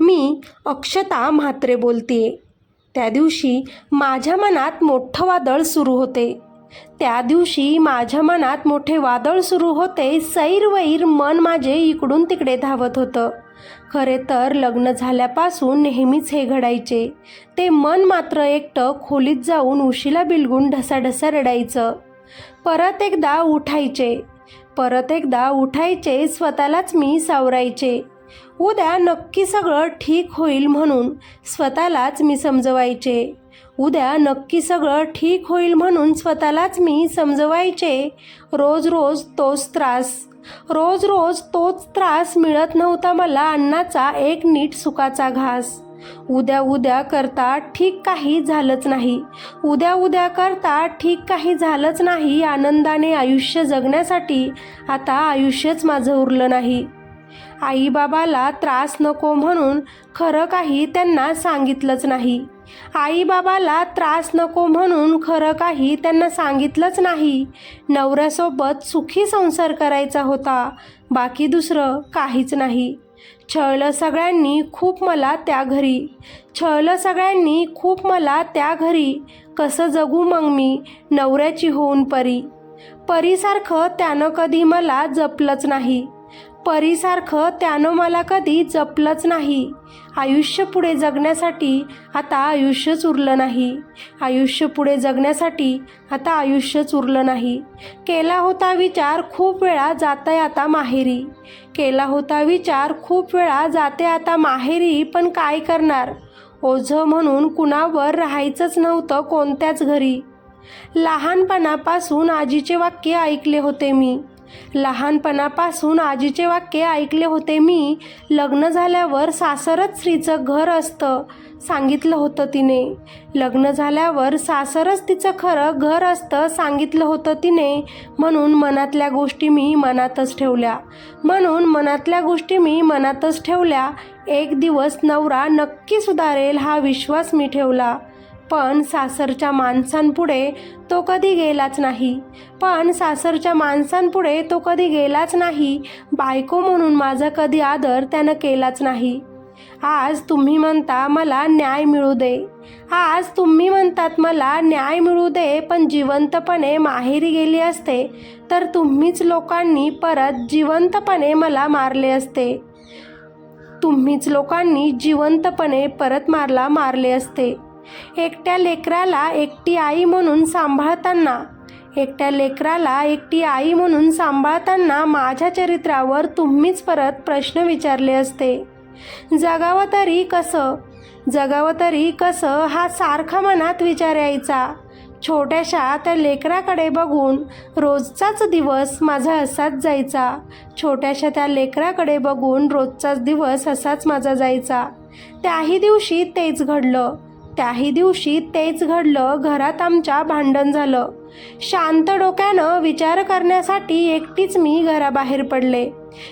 मी अक्षता म्हात्रे बोलते त्या दिवशी माझ्या मनात मोठं वादळ सुरू होते. त्या दिवशी माझ्या मनात मोठे वादळ सुरू होते सैरवैर मन माझे इकडून तिकडे धावत होतं. खरे तर लग्न झाल्यापासून नेहमीच हे घडायचे. ते मन मात्र एकटं खोलीत जाऊन उशीला बिलगून ढसाढसा रडायचं. परत एकदा उठायचे. परत एकदा उठायचे स्वतःलाच मी सावरायचे. उद्या नक्की सगळं ठीक होईल म्हणून स्वतःलाच मी समजवायचे. उद्या नक्की सगळं ठीक होईल म्हणून स्वतःलाच मी समजवायचे. रोज रोज तोच त्रास. रोज रोज तोच त्रास मिळत नव्हता मला अन्नाचा एक नीट सुखाचा घास. उद्या उद्या करता ठीक काही झालंच नाही. उद्या उद्या करता ठीक काही झालंच नाही आनंदाने आयुष्य जगण्यासाठी. आता आयुष्यच माझं उरलं नाही. आईबाबाला त्रास नको म्हणून खरं काही त्यांना सांगितलंच नाही. आईबाबाला त्रास नको म्हणून खरं काही त्यांना सांगितलंच नाही. नवऱ्यासोबत सुखी संसार करायचा होता. बाकी दुसरं काहीच नाही. छळलं सगळ्यांनी खूप मला त्या घरी. छळलं सगळ्यांनी खूप मला त्या घरी. कसं जगू मग मी? नवऱ्याची होऊन परी. परीसारखं त्यानं कधी मला जपलंच नाही. परीसारखं त्यानं मला कधी जपलंच नाही. आयुष्य पुढे जगण्यासाठी आता आयुष्यच उरलं नाही. आयुष्य पुढे जगण्यासाठी आता आयुष्यच उरलं नाही. केला होता विचार खूप वेळा जाते आता माहेरी. केला होता विचार खूप वेळा जाते आता माहेरी पण काय करणार? ओझं म्हणून कुणावर राहायचंच नव्हतं कोणत्याच घरी. लहानपणापासून आजीचे वाक्य ऐकले होते मी. लहानपणापासून आजीचे वाक्य ऐकले होते मी. लग्न झाल्यावर सासरच स्त्रीचं घर असतं सांगितलं होतं तिने. लग्न झाल्यावर सासरच तिचं खरं घर असतं सांगितलं होतं तिने. म्हणून मनातल्या गोष्टी मी मनातच ठेवल्या. म्हणून मनातल्या गोष्टी मी मनातच ठेवल्या. एक दिवस नवरा नक्की सुधारेल हा विश्वास मी ठेवला. पण सासरच्या माणसांपुढे तो कधी गेलाच नाही. पण सासरच्या माणसांपुढे तो कधी गेलाच नाही. बायको म्हणून माझा कधी आदर त्यानं केलाच नाही. आज तुम्ही म्हणता मला न्याय मिळू दे. आज तुम्ही म्हणतात मला न्याय मिळू दे पण जिवंतपणे माहेरी गेली असते तर तुम्हीच लोकांनी परत जिवंतपणे मला मारले असते. तुम्हीच लोकांनी जिवंतपणे परत मारला मारले असते. एकट्या लेकराला एकटी आई म्हणून सांभाळताना एकट्या लेकराला एकटी आई म्हणून सांभाळताना माझ्या चरित्रावर तुम्हीच परत प्रश्न विचारले असते. जगावं तरी कसं? जगावं तरी कसं हा सारखा मनात विचार यायचा. छोट्याशा त्या लेकराकडे बघून रोजचाच दिवस माझा असाच जायचा. छोट्याशा त्या लेकराकडे बघून रोजचाच दिवस असाच माझा जायचा. त्याही दिवशी तेच घडलं. त्याही दिवशी तेच घडलं घरात आमच्या भांडण झालं. शांत डोक्यानं विचार करण्यासाठी एकटीच मी घराबाहेर पडले.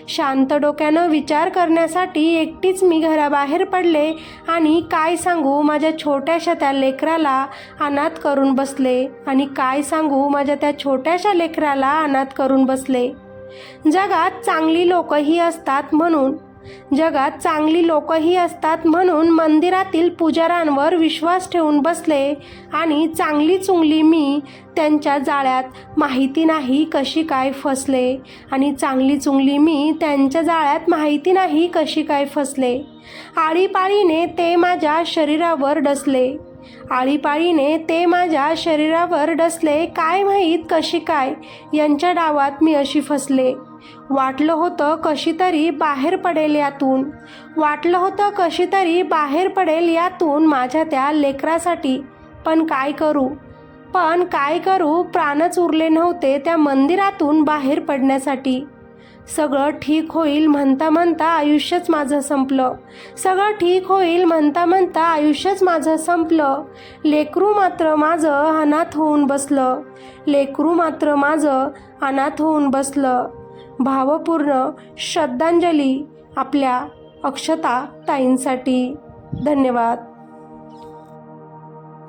शांत डोक्यानं विचार करण्यासाठी एकटीच मी घराबाहेर पडले आणि काय सांगू माझ्या छोट्याशा त्या लेकराला अनाथ करून बसले आणि काय सांगू माझ्या त्या छोट्याशा लेकराला अनाथ करून बसले. जगात चांगली लोकही असतात म्हणून जगात चांगली लोकही असतात म्हणून मंदिरातील पुजाऱ्यांवर विश्वास ठेवून बसले आणि चांगली चुंगली मी त्यांच्या जाळ्यात माहिती नाही कशी काय फसले आणि चांगली चुंगली मी त्यांच्या जाळ्यात माहिती नाही कशी काय फसले. आळीपाळीने ते माझ्या शरीरावर डसले. आळीपाळीने ते माझ्या शरीरावर डसले काय माहीत कशी काय? यांच्या डावात मी अशी फसले. वाटलं होतं कशी तरी बाहेर पडेल यातून. वाटलं होतं कशी तरी बाहेर पडेल यातून माझ्या त्या लेकरासाठी. पण काय करू? पण काय करू? प्राणच उरले नव्हते त्या मंदिरातून बाहेर पडण्यासाठी. सगळं ठीक होईल म्हणता म्हणता आयुष्यच माझं संपलं. सगळं ठीक होईल म्हणता म्हणता आयुष्यच माझं संपलं. लेकरू मात्र माझं अनाथ होऊन बसलं. लेकरू मात्र माझं अनाथ होऊन बसलं. भावपूर्ण श्रद्धांजली आपल्या अक्षता ताईंसाठी. धन्यवाद.